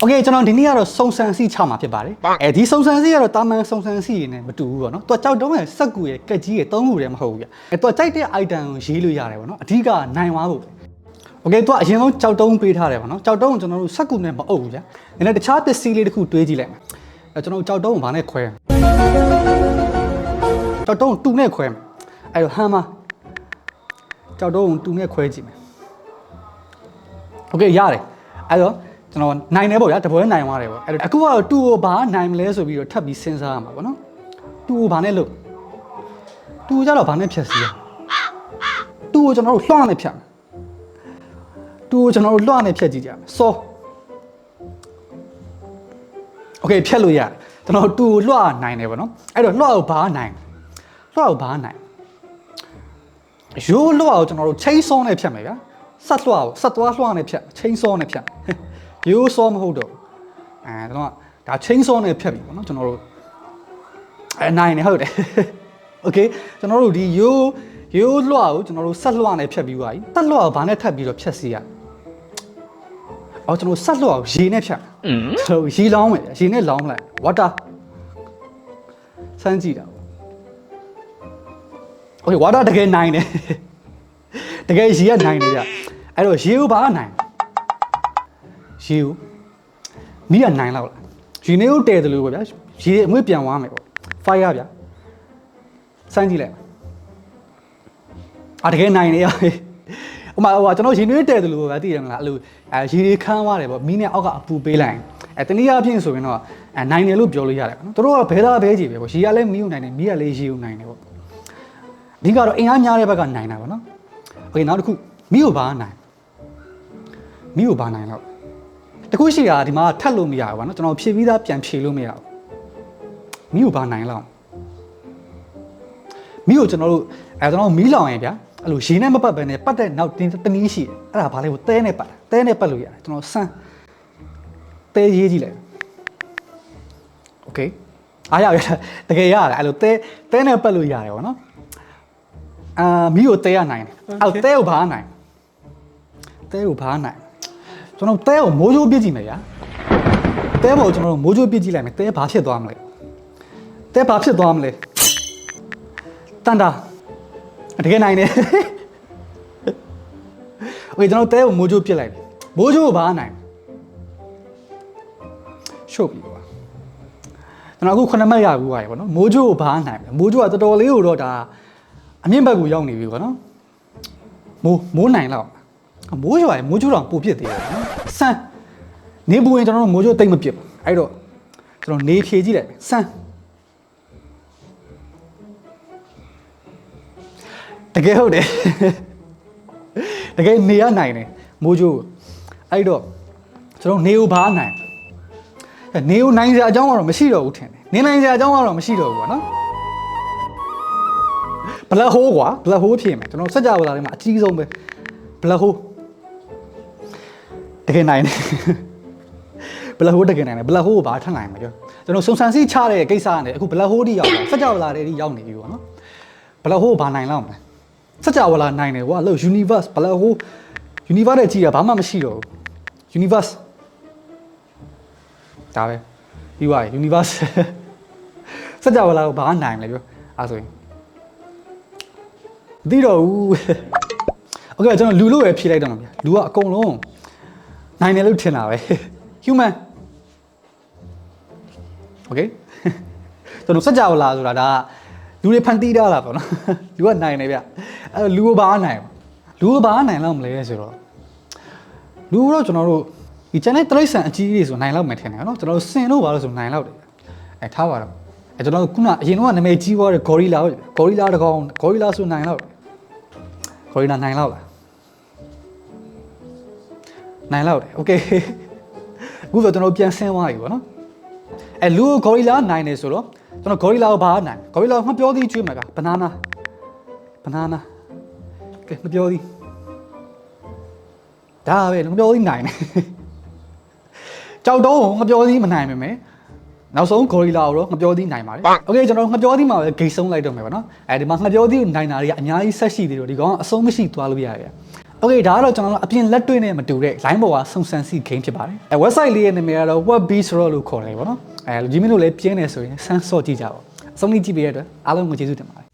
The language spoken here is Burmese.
โอเคကျွန်တော်ဒီနေ့ကတော့စုံစမ်းစီချမှာဖြစ်ပါတယ်အဲဒီစုံစမ်းစီကတော့တာမန်စုံစမ်းစီရင်းနဲ့မတူဘူးပေါ့နော်သူကကြောက်တုံးရဲ့စက်ကူရဲ့ကက်ကြီးရဲ့သုံးခုတည်းမဟုတ်ဘူးဗျအဲသူကကြိုက်တဲ့ item ကိုရေးလို့ရတယ်ပေါ့နော်အဓိကနိုင်သွားဖို့โอเคသူကအရင်ဆုံးကြောက်တုံးပေးထားတယ်ပေါ့နော်ကြောက်တုံးကိုကျွန်တော်တို့စက်ကူနဲ့မအုပ်ဘူးဗျနည်းနည်းတခြားပစ္စည်းလေးတစ်ခုတွေးကြည့်လိုက်မယ်အဲကျွန်တော်တို့ကြောက်တုံးကိုဘာနဲ့ခွဲမလဲကြောက်တုံးကိုတူနဲ့ခွဲမယ်အဲ့တော့ဟမ်းမကြောက်တုံးကိုတူနဲ့ခွဲကြည့်မယ်โอเคရတယ်အဲ့တော့ ကျွန်တော်နိုင်တယ်ပေါ့ဗျာတပွဲနိုင်သွားတယ်ပေါ့အဲ့တော့အခုကတော့တူကိုဘာနိုင်မလဲဆိုပြီးတော့ထပ်ပြီးစဉ်းစားရမှာပေါ့နော်တူကိုဘာနဲ့လုပ်တူကိုကြတော့ဘာနဲ့ဖြတ်စီရတူကိုကျွန်တော်တို့လွှမ်းနဲ့ဖြတ်မယ်တူကိုကျွန်တော်တို့လွှမ်းနဲ့ဖြတ်ကြည့်ကြမယ်စောโอเคဖြတ်လို့ရတယ်ကျွန်တော်တူကိုလွှမ်းနိုင်တယ်ပေါ့နော်အဲ့တော့လွှမ်းကိုဘာနိုင်လွှမ်းကိုဘာနိုင်ရိုးလွှမ်းကိုကျွန်တော်တို့ချိန်စောနဲ့ဖြတ်မယ်ဗျာဆက်လွှမ်းကိုဆက်သွားလွှမ်းနဲ့ဖြတ်ချိန်စောနဲ့ဖြတ် ရိုးစောမဟုတ်တော့အဲကျွန်တော်ကဒါချိန်စောနဲ့ဖြတ်ပြီပေါ့နော်ကျွန်တော်တို့အဲနိုင်နေဟုတ်တယ်โอเคကျွန်တော်တို့ဒီရိုးရိုးလွှမ်းကိုကျွန်တော်တို့ဆက်လွှမ်းနဲ့ဖြတ်ပြီးသွားပြီဆက်လွှမ်းကိုဘာနဲ့ထပ်ပြီးတော့ဖြတ်စီရအော်ကျွန်တော်ဆက်လွှမ်းကိုရေနဲ့ဖြတ်ဆိုရေလောင်းမယ်ဗျာရေနဲ့လောင်းလိုက် water စမ်းကြည့်တာပေါ့โอเค water တကယ်နိုင်တယ်တကယ်ရေကနိုင်တယ်ဗျအဲ့တော့ရေကိုဘာကနိုင် ရေကိုမိကနိုင်လောက်လားရေနေကိုတဲတယ်လို့ပေါ့ဗျာရေအမွေးပြန်သွားမယ်ပေါ့ fire ဗျစမ်းကြည့်လိုက်အာတကယ်နိုင်နေရဟိုမှာဟိုကကျွန်တော်ရေနွေးတဲတယ်လို့ပဲသိတယ်မလားအဲ့လိုအဲရေတွေခမ်းသွားတယ်ပေါ့မီးနဲ့အောက်ကအပူပေးလိုက်အဲတနည်းအားဖြင့်ဆိုရင်တော့အဲနိုင်တယ်လို့ပြောလို့ရတယ်ပေါ့နော်တို့ကဘဲသားဘဲကြီးပဲပေါ့ရေကလည်းမီးကိုနိုင်တယ်မီးကလည်းရေကိုနိုင်တယ်ပေါ့အဓိကတော့အင်အားများတဲ့ဘက်ကနိုင်တာပေါ့နော်โอเคနောက်တစ်ခုမီးကိုဘာနိုင်မီးကိုဘာနိုင်တော့ တခုရှိတာဒီမှာထပ်လို့မရဘူးပေါ့နော်ကျွန်တော်ဖြည့်ပြီးသားပြန်ဖြည့်လို့မရဘူးမီးကိုဘာနိုင်လောက်မီးကိုကျွန်တော်တို့အဲကျွန်တော်မီးလောင်ရင်ဗျာအဲ့လိုရေနဲ့မပတ်ဘဲနဲ့ပတ်တဲ့နောက်တင်းတနည်းရှိတယ်အဲ့ဒါဘာလဲကိုတဲနဲ့ပတ်တဲနဲ့ပတ်လို့ရတယ်ကျွန်တော်စမ်းတဲရေးကြည့်လိုက်โอเคအားရရတကယ်ရတယ်အဲ့လိုတဲတဲနဲ့ပတ်လို့ရတယ်ဗောနော်အာမီးကိုတဲရနိုင်တယ်အဲ့တဲကိုဘာနိုင်တဲကိုဘာနိုင် ကျွန်တော်တဲကိုမိုးချိုးပြစ်ကြည့်မယ်ဗျာတဲပေါ်ကျွန်တော်တို့မိုးချိုးပြစ်ကြည့်လိုက်မယ်တဲဘာဖြစ်သွားမလဲတဲဘာဖြစ်သွားမလဲတန်တာတကယ်နိုင်တယ်โอเคကျွန်တော်တဲကိုမိုးချိုးပြစ်လိုက်ပြီမိုးချိုးကိုဘာနိုင်ရှုပ်ပြီကွာကျွန်တော်အခုခုနှစ်မှတ်ရဘူးပါရေပေါ့နော်မိုးချိုးကိုဘာနိုင်လဲမိုးချိုးကတော်တော်လေးကိုတော့ဒါအမြင့်ဘက်ကိုရောက်နေပြီပေါ့နော်မိုးမိုးနိုင်လောက် မိုးချိုးကမိုးချိုးတော့ပိုပြစ်သေးတယ်နော်ဆန်းနေပူရင်ကျွန်တော်တို့မိုးချိုးတိတ်မပြစ်ဘူးအဲ့တော့ကျွန်တော်နေဖြေကြည့်လိုက်မယ်ဆန်းတကယ်ဟုတ်တယ်တကယ်နေရနိုင်တယ်မိုးချိုးအဲ့တော့ကျွန်တော်နေကိုဘာနိုင်နေကိုနိုင်စရာအကြောင်းကတော့မရှိတော့ဘူးထင်တယ်နေနိုင်စရာအကြောင်းကတော့မရှိတော့ဘူးပေါ့နော်ဘလက်ဟိုးကွာဘလက်ဟိုးဖြစ်မယ်ကျွန်တော်စက်ကြဝဠာထဲမှာအကြီးဆုံးပဲဘလက်ဟိုး တကယ်နိုင်တယ်ဘလက်ဟိုးတကယ်နိုင်တယ်ဘလက်ဟိုးကိုဘာထပ်နိုင်မှာပြောကျွန်တော်စုံစမ်းစီချတဲ့ကိစ္စနဲ့အခုဘလက်ဟိုးတိရောက်လာစက်ကြဝဠာတွေတိရောက်နေပြီပေါ့နော်ဘလက်ဟိုးကိုဘာနိုင်လောက်မလဲစကြဝဠာနိုင်တယ်ကွာလို့ universe ဘလက်ဟိုး universe နဲ့ကြည့်တာဘာမှမရှိတော့ဘူး universe ဒါပဲပြီးသွားပြီ universe စကြဝဠာကိုဘာနိုင်လဲပြောအဲဆိုရင်မသိတော့ဘူးโอเคကျွန်တော်လူလို့ပဲဖြေလိုက်တော့မှာဗျာလူကအကုန်လုံး နိုင်တယ်လို့ထင်တာပဲ human okay ကျွန်တော်စကြဝဠာဆိုတာဒါလူတွေဖန်တီးတာလားပေါ့နော်လူကနိုင်တယ်ဗျအဲလူကဘာနိုင်လူကဘာနိုင်လောက်မလဲဆိုတော့လူတော့ကျွန်တော်တို့ဒီ channel တရိတ်ဆန်အကြီးကြီးဆိုနိုင်လောက်မယ်ထင်တယ်နော်ကျွန်တော်တို့စင်တို့ဘာလို့ဆိုနိုင်လောက်တယ်အဲထားပါတော့အဲကျွန်တော်တို့ခုနအရင်တော့နာမည်ကြီးွားတဲ့ gorilla gorilla တကောင် gorilla ဆိုနိုင်လောက် gorilla နိုင်လောက်လား နိုင်လောက်တယ် okay အခုဆိုကျွန်တော်ပြန်ဆင်းသွားပြီပေါ့နော်အဲလူကို gorilla နိုင်တယ်ဆိုတော့ကျွန်တော် gorilla ကိုဘာနိုင် gorilla မပြောသေးကျွေးမှာက banana banana ကဲမပြောသေးဒါပဲငပြောသေးနိုင်တယ်ကြောက်တော့ငပြောသေးမနိုင်မယ်မယ်နောက်ဆုံး gorilla ကိုတော့ငပြောသေးနိုင်ပါတယ်โอเคကျွန်တော်ငပြောသေးမှာပဲဂိတ်ဆုံးလိုက်တော့မယ်ပေါ့နော်အဲဒီမှာငပြောသေးနိုင်တာတွေကအများကြီးဆက်ရှိသေးတယ်ဒီကောင်ကအဆုံးမရှိသွားလို့ရရဗျโอ Okay ဒါကတော့ကျွန်တော်တို့အပြင်လက်တွေ့နဲ့မတူတဲ့ line ပေါ်ကစုံစမ်းစီ game ဖြစ်ပါတယ်အဲ website လေးရဲ့နာမည်ကတော့ webbeast လို့ခေါ်တယ်ပေါ့နော်အဲဂျီမင်းတို့လည်းပြင်းနေဆိုရင်စမ်းစော့ကြည့်ကြပါဦးအဆုံးလေးကြည့်ပေးရတဲ့အတွက်အားလုံးကိုကျေးဇူးတင်ပါတယ်